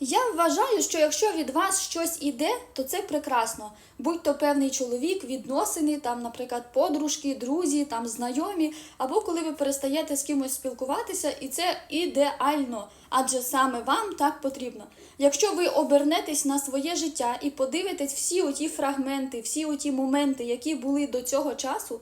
Я вважаю, що якщо від вас щось іде, то це прекрасно. Будь то певний чоловік, відносини, там, наприклад, подружки, друзі, там знайомі, або коли ви перестаєте з кимось спілкуватися, і це ідеально, адже саме вам так потрібно. Якщо ви обернетесь на своє життя і подивитесь всі оті фрагменти, всі оті моменти, які були до цього часу,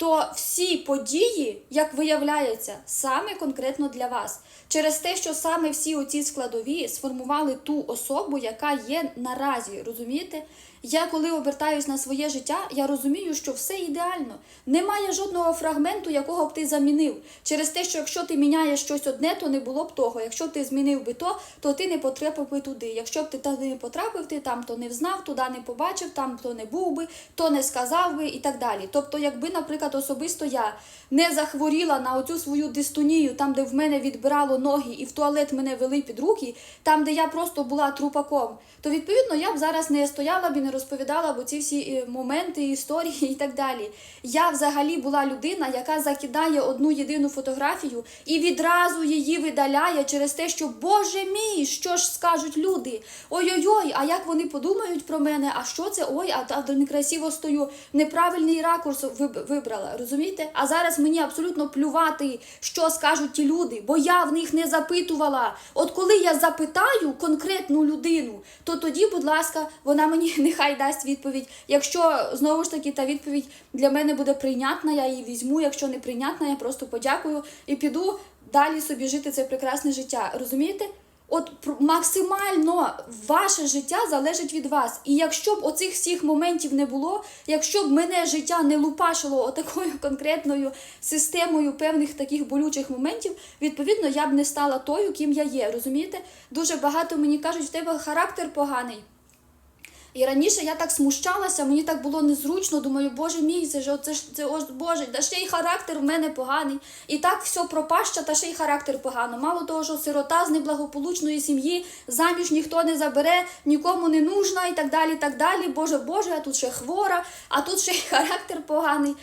то всі події, як виявляється, саме конкретно для вас. Через те, що саме всі оці складові сформували ту особу, яка є наразі. Розумієте? Я коли обертаюсь на своє життя, я розумію, що все ідеально. Немає жодного фрагменту, якого б ти замінив. Через те, що якщо ти міняєш щось одне, то не було б того. Якщо б ти змінив би то, то ти не потрапив би туди. Якщо б ти туди не потрапив, ти там то не взнав, туди не побачив, там то не був би, то не сказав би і так далі. Тобто, якби, наприклад, особисто я не захворіла на оцю свою дистонію, там, де в мене відбирало ноги і в туалет мене вели під руки, там, де я просто була трупаком, то відповідно я б зараз не стояла б і не розповідала б ці всі е, моменти, історії і так далі. Я взагалі була людина, яка закидає одну єдину фотографію і відразу її видаляє через те, що Боже мій, що ж скажуть люди? Ой-ой-ой, а як вони подумають про мене? А що це? Ой, а, некрасиво стою. Неправильний ракурс виб- вибрала. Розумієте? А зараз мені абсолютно плювати, що скажуть ті люди, бо я в них не запитувала. От коли я запитаю конкретну людину, то тоді, будь ласка, вона мені нехай дасть відповідь. Якщо знову ж таки та відповідь для мене буде прийнятна, я її візьму. Якщо не прийнятна, я просто подякую і піду далі собі жити це прекрасне життя. Розумієте? От максимально ваше життя залежить від вас. І якщо б оцих всіх моментів не було, якщо б мене життя не лупашило отакою конкретною системою певних таких болючих моментів, відповідно, я б не стала тою, ким я є. Розумієте? Дуже багато мені кажуть, в тебе характер поганий. І раніше я так смущалася, мені так було незручно. Думаю, боже мій, це ж це ж це ось боже, та ще й характер в мене поганий. І так все пропаща, та ще й характер погано. Мало того, що сирота з неблагополучної сім'ї, заміж ніхто не забере, нікому не нужна і так далі. так далі. Боже, боже, а тут ще хвора, а тут ще й характер поганий.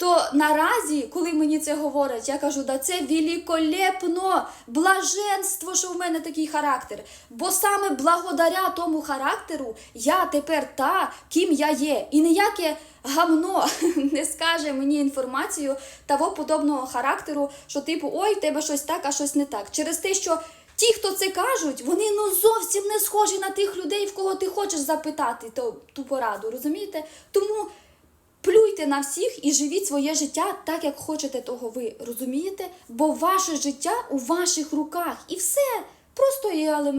То наразі, коли мені це говорять, я кажу, да це великолепно, блаженство, що в мене такий характер. Бо саме благодаря тому характеру я тепер та, ким я є. І ніяке гамно не скаже мені інформацію того подобного характеру, що типу, ой, тебе щось так, а щось не так. Через те, що ті, хто це кажуть, вони ну зовсім не схожі на тих людей, в кого ти хочеш запитати ту, ту пораду. Розумієте? Тому. Плюйте на всіх і живіть своє життя так, як хочете того ви. Розумієте? Бо ваше життя у ваших руках. І все. Просто є елемент.